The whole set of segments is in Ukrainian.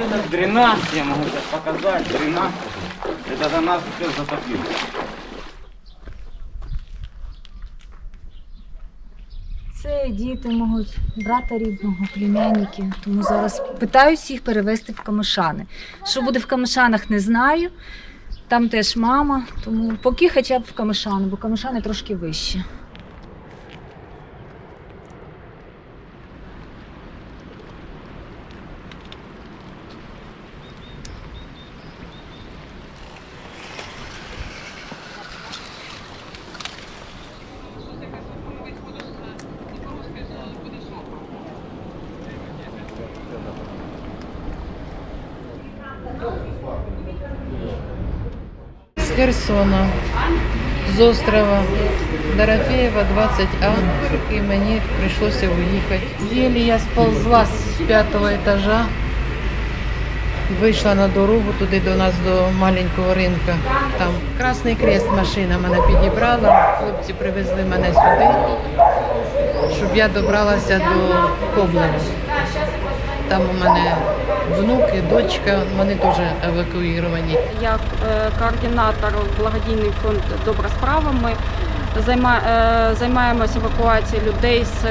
этот дренаж, я могу сейчас показать, дренаж, это до нас все затопило. Це діти мого брата рідного, племянники. Тому зараз питаюсь їх перевезти в Камишани. Що буде в Камишанах, не знаю. Там теж мама, тому поки хоча б в Камишани, бо Камишани трошки вище. З Херсона, з острова Дорофеєва, 20А, і мені прийшлося уїхати. Єлі я сползла з п'ятого етажа, вийшла на дорогу туди до нас, до маленького ринка. Там Красний Крест машина мене підібрала, хлопці привезли мене сюди, щоб я добралася до Коблева. Там у мене внуки, дочка, вони теж евакуйовані. як е, координатор благодійний фонд Добра справа. Ми е, займаємося евакуацією людей з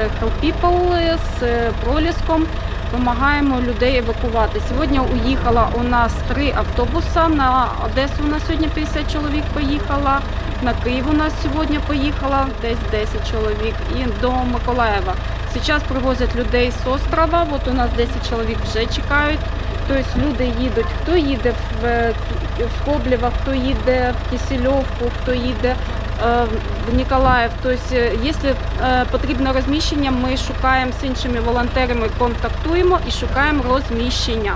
People, з проліском. Допомагаємо людей евакувати. Сьогодні уїхала у нас три автобуса. На Одесу у нас сьогодні 50 чоловік поїхала. На Київ у нас сьогодні поїхала десь 10 чоловік. І до Миколаєва. Зараз привозять людей з острова. От у нас 10 чоловік вже чекають. Тобто люди їдуть, хто їде в, в Коблєва, хто їде в Кисельовку, хто їде е, в Ніколаїв. Тобто, е, якщо е, потрібно розміщення, ми шукаємо з іншими волонтерами, контактуємо і шукаємо розміщення.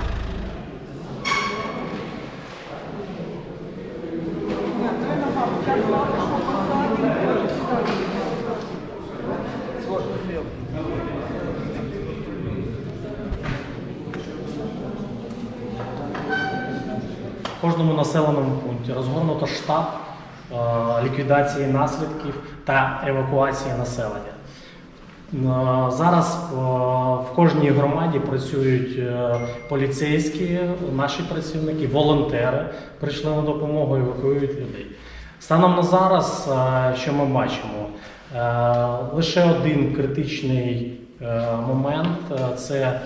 В кожному населеному пункті розгорнуто штаб е, ліквідації наслідків та евакуації населення. Е, Зараз е, в кожній громаді працюють поліцейські, наші працівники, волонтери прийшли на допомогу, евакуюють людей. Станом на зараз, що ми бачимо, лише один критичний момент це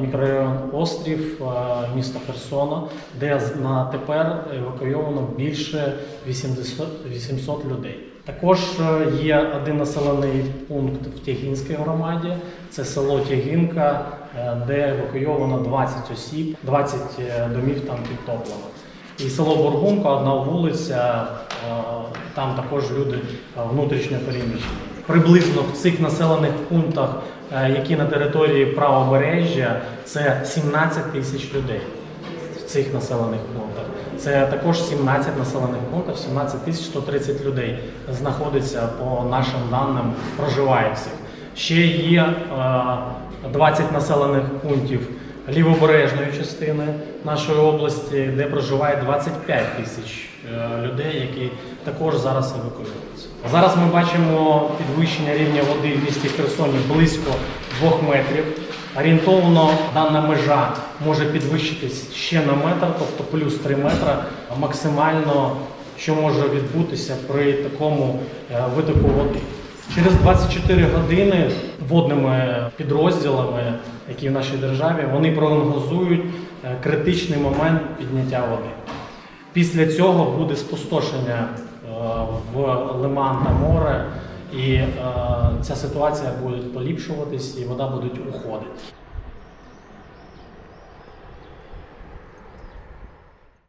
мікрорайон Острів, е, місто Херсона, де на тепер евакуйовано більше 80 800 людей. Також е, є один населений пункт в Тягінській громаді, це село Тягінка, е, де евакуйовано 20 осіб, 20 е, домів там підтоплено. І село Бургунка, одна вулиця, е, там також люди е, внутрішньо переміщені. Приблизно в цих населених пунктах, е, які на території правобережжя, це 17 тисяч людей в цих населених пунктах. Це також 17 населених пунктів, 17 тисяч 130 людей знаходиться по нашим даним, проживає цих. Ще є е, 20 населених пунктів лівобережної частини нашої області, де проживає 25 тисяч е, людей, які також зараз евакуюються. Зараз ми бачимо підвищення рівня води в місті Херсоні близько 2 метрів. Орієнтовно дана межа може підвищитись ще на метр, тобто плюс 3 метри, максимально, що може відбутися при такому е, витоку води. Через 24 години водними підрозділами, які в нашій державі, вони прогнозують е, критичний момент підняття води. Після цього буде спустошення е, в лиман та море, і е, ця ситуація буде поліпшуватись, і вода буде уходити.